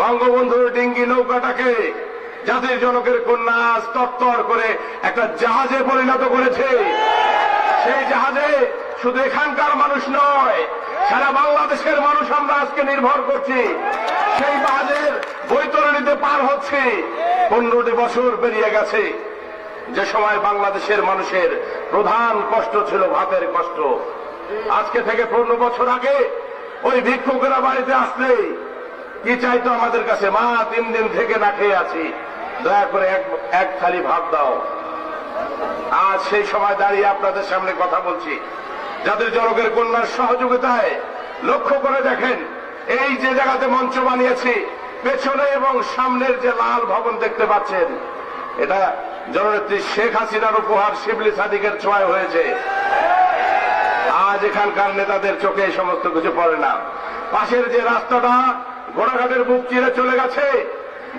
বঙ্গবন্ধুর ডিঙ্গি নৌকাটাকে জাতির জনকের কন্যা স্তর করে একটা জাহাজে পরিণত করেছে। সেই জাহাজে শুধু এখানকার মানুষ নয়, সারা বাংলাদেশের মানুষ আমরা আজকে নির্ভর করছি। সেই জাহাজের বৈতরণীতে পার হচ্ছে। পনেরোটি বছর পেরিয়ে গেছে। যে সময় বাংলাদেশের মানুষের প্রধান কষ্ট ছিল ভাতের কষ্ট। আজকে থেকে পনেরো বছর আগে ওই ভিক্ষুকেরা বাড়িতে আসলে কি চাইতো আমাদের কাছে? মা, তিন দিন থেকে না খেয়ে আছি। দয়া করে এক থালি ভাত দাও। আজ সেই সময় দাঁড়িয়ে আপনাদের সামনে কথা বলছি। যাদের জনকের কন্যার সহযোগিতায় লক্ষ্য করে দেখেন, এই যে জায়গাতে মঞ্চ বানিয়েছি, পেছনে এবং সামনের যে লাল ভবন দেখতে পাচ্ছেন, এটা জননেত্রী শেখ হাসিনার উপহার শিবলি সাদিকের ছোঁয়ায় হয়েছে। আজ এখানকার নেতাদের চোখে এই সমস্ত কিছু পড়ে না। পাশের যে রাস্তাটা ঘোড়াঘাটের বুক চিরে চলে গেছে।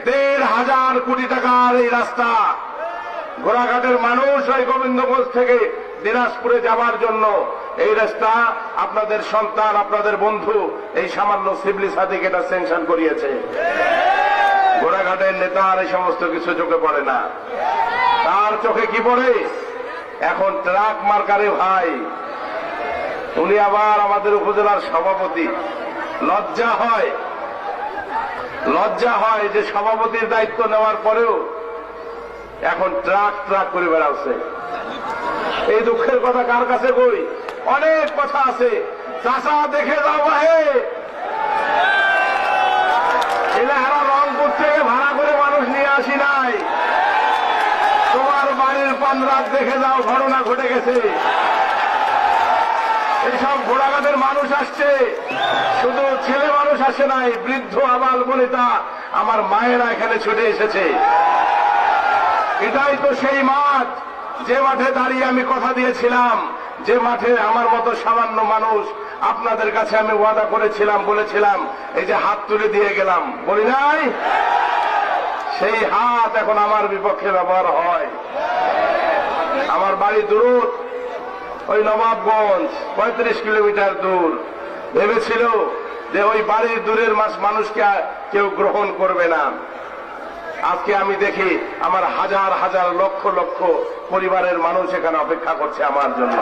দেড় হাজার কোটি টাকার এই রাস্তা। ঘোড়াঘাটের মানুষ ওই গোবিন্দগঞ্জ থেকে দিনাজপুরে যাবার জন্য। এই রাস্তা আপনাদের সন্তান, আপনাদের বন্ধু এই সামান্য সিবলি সাদিক এটা সেংশন করিয়েছে। ঘোড়াঘাটের নেতা আর এই সমস্ত কিছু চোখে পড়ে না। তার চোখে কি পড়ে? এখন ট্রাক মার্কারে ভাই। উনি আবার আমাদের উপজেলার সভাপতি। লজ্জা হয়। লজ্জা হয় যে সভাপতির দায়িত্ব নেওয়ার পরেও এখন ট্রাক ট্রাক করে বেড়াচ্ছে। এই দুঃখের কথা কার কাছে কই? অনেক কথা আছে। চাষা দেখে যাও ভাই এলাহারা রংপুর থেকে ভাড়া করে মানুষ নিয়ে আসি নাই। তোমার বাড়ির পান্ডরাত দেখে যাও, ঘটনা ঘটে গেছে। এইসব ঘোড়াঘাটের মানুষ আসছে। শুধু ছেলে মানুষ আসে নাই, বৃদ্ধ, আবাল, বনিতা, আমার মায়েরা এখানে ছুটে এসেছে। এটাই তো সেই মাঠ। যে মাঠে দাঁড়িয়ে আমি কথা দিয়েছিলাম, যে মাঠে আমার মতো সামান্য মানুষ আপনাদের কাছে আমি ওয়াদা করেছিলাম, বলেছিলাম, এই যে হাত তুলে দিয়ে গেলাম। বলি নাই? সেই হাত এখন আমার বিপক্ষে ব্যবহার হয়। আমার বাড়ি দূর ওই নবাবগঞ্জ, পঁয়ত্রিশ কিলোমিটার দূর। ভেবেছিল যে ওই বাড়ির দূরের মাস মানুষকে কেউ গ্রহণ করবে না। আজকে আমি দেখি আমার হাজার হাজার লক্ষ লক্ষ পরিবারের মানুষ এখানে অপেক্ষা করছে আমার জন্য।